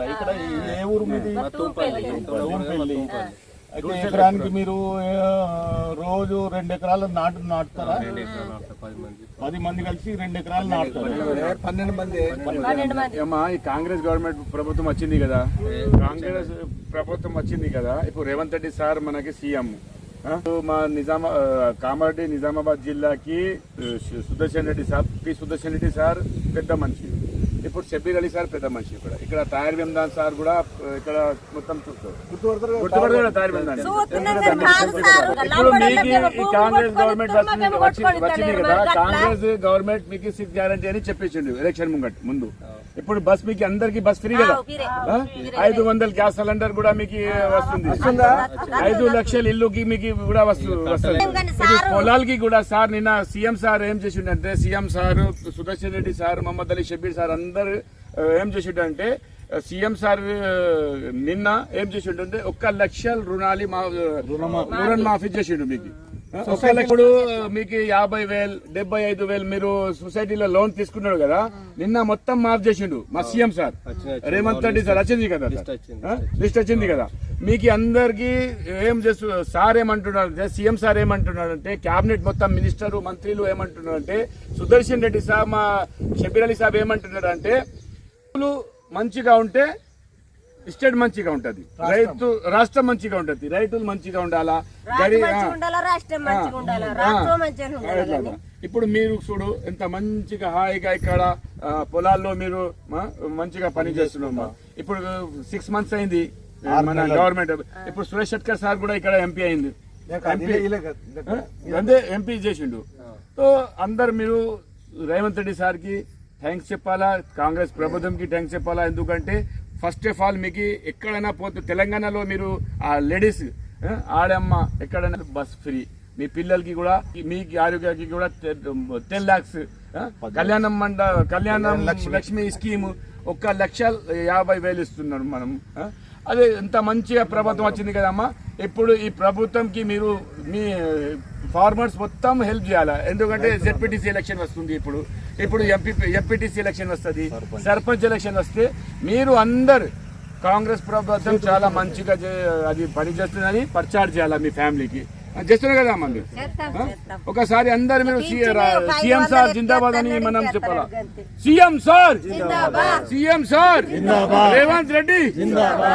వచ్చిరా ఇక్కడ ఏ ఊరు మీది తూంపల్లి ఎకరానికి మీరు రోజు రెండు ఎకరాలు నాటు నాటుతారా? పది మంది. కలిసి రెండు ఎకరాలు నాటుతారు? పన్నెండు మంది. కాంగ్రెస్ గవర్నమెంట్ ప్రభుత్వం వచ్చింది కదా. కాంగ్రెస్ ప్రభుత్వం వచ్చింది కదా. ఇప్పుడు రేవంత్ రెడ్డి సార్ మనకి సీఎం. మా నిజామా కామారెడ్డి నిజామాబాద్ జిల్లాకి Sudarshan Reddy sir P. Sudarshan Reddy sir పెద్ద మనిషి. ఇప్పుడు షబీర్ అలీ సార్ పెద్ద మనిషి ఇక్కడ ఇక్కడ తాయర్ వెమ్దాన్ సార్ కూడా ఇక్కడ మొత్తం చూస్తారు. ఇప్పుడు మీకు ఈ కాంగ్రెస్ గవర్నమెంట్ వచ్చింది. కదా? కాంగ్రెస్ గవర్నమెంట్ మీకు సిక్స్ గ్యారంటీ అని చెప్పించిండు ఎలక్షన్ ముంగట్ ముందు ఇప్పుడు బస్ మీకు అందరికి బస్ ఫ్రీ కదా? ఐదు వందల గ్యాస్ సిలిండర్ కూడా మీకు వస్తుంది. ఐదు లక్షల ఇల్లుకి మీకు కూడా వస్తు వస్తుంది. పొలాలకి కూడా సార్ నిన్న సీఎం సార్ ఏం చేసిండంటే CM sir Sudarshan Reddy sir Mohammed Ali Shabbir sir అందరు ఏం చేసిండంటే సీఎం సార్ నిన్న ఏం చేసిండంటే ఒక్క లక్షల రుణాలు మా రుణ మాఫీ చేసిండు మీకు. లక్షడు మీకు యాభై వేలు డెబ్బై ఐదు వేలు మీరు సొసైటీలో లోన్ తీసుకున్నాడు కదా నిన్న మొత్తం మాఫ్ చేసిండు మా CM sir. Revanth Reddy sir వచ్చింది కదా లిస్ట్ వచ్చింది కదా? మీకు అందరికి ఏం చేస్తు సార్ ఏమంటున్నారు అంటే సీఎం సార్ ఏమంటున్నాడు అంటే క్యాబినెట్ మొత్తం మినిస్టర్ మంత్రులు ఏమంటున్నారు అంటే సుదర్శన్ రెడ్డి సార్ మా షబీర్ అలీ సాబ్ ఏమంటున్నాడు అంటే మంచిగా ఉంటే స్టేట్ మంచిగా ఉంటది. రైతు రాష్ట్రం మంచిగా ఉంటది. రైతులు మంచిగా ఉండాలా? రాజు గడి ఆ. మంచిగా ఉండాలా? రాష్ట్రం మంచిగా ఉండాలా? ఆ. రాష్ట్రం మంచిగా ఉండాలి అట్లా. ఇప్పుడు మీరు చూడు ఎంత మంచిగా హాయిగా ఇక్కడ పొలాల్లో మీరు మంచిగా పని చేస్తున్నాం. ఇప్పుడు సిక్స్ మంత్స్ అయింది మన గవర్నమెంట్ ఇప్పుడు సురేష్ షెట్కర్ సార్ కూడా ఇక్కడ ఎంపీ అయింది? అదే ఎంపీ చేసిండు. సో అందరు మీరు రేవంత్ రెడ్డి సార్కి థ్యాంక్స్ చెప్పాలా? కాంగ్రెస్ ప్రభుత్వంకి థ్యాంక్స్ చెప్పాలా? ఎందుకంటే ఫస్ట్ ఆఫ్ ఆల్ మీకు ఎక్కడైనా పోతే తెలంగాణలో మీరు ఆ లేడీస్ ఆడమ్మ ఎక్కడైనా బస్ ఫ్రీ. మీ పిల్లలకి కూడా మీకు ఆరోగ్యానికి కూడా టెన్ లాక్స్ కళ్యాణం మండ కళ్యాణం లక్ష్మి స్కీమ్ ఒక్క లక్ష యాభై వేలు ఇస్తున్నారు మనం? అదే ఎంత మంచిగా ప్రభుత్వం వచ్చింది కదమ్మా ఇప్పుడు ఈ ప్రభుత్వంకి మీరు మీ ఫార్మర్స్ మొత్తం హెల్ప్ చేయాలా? ఎందుకంటే జెడ్పీటీసీ ఎలక్షన్ వస్తుంది ఇప్పుడు. ఇప్పుడు ఎంపీ ఎంపీటీసీ ఎలక్షన్ వస్తుంది సర్పంచ్. ఎలక్షన్ వస్తే మీరు అందరు కాంగ్రెస్ ప్రభుత్వం చాలా మంచిగా అది పనిచేస్తుందని ప్రచారం చేయాలా మీ ఫ్యామిలీకి? చేస్తున్నారు కదా? చేస్తాం ఒకసారి అందరు మీరు సీఎం సార్ జిందాబాద్ అని మనం చెప్పాలా. CM sir! జిందాబాద్. CM sir Revanth Reddy!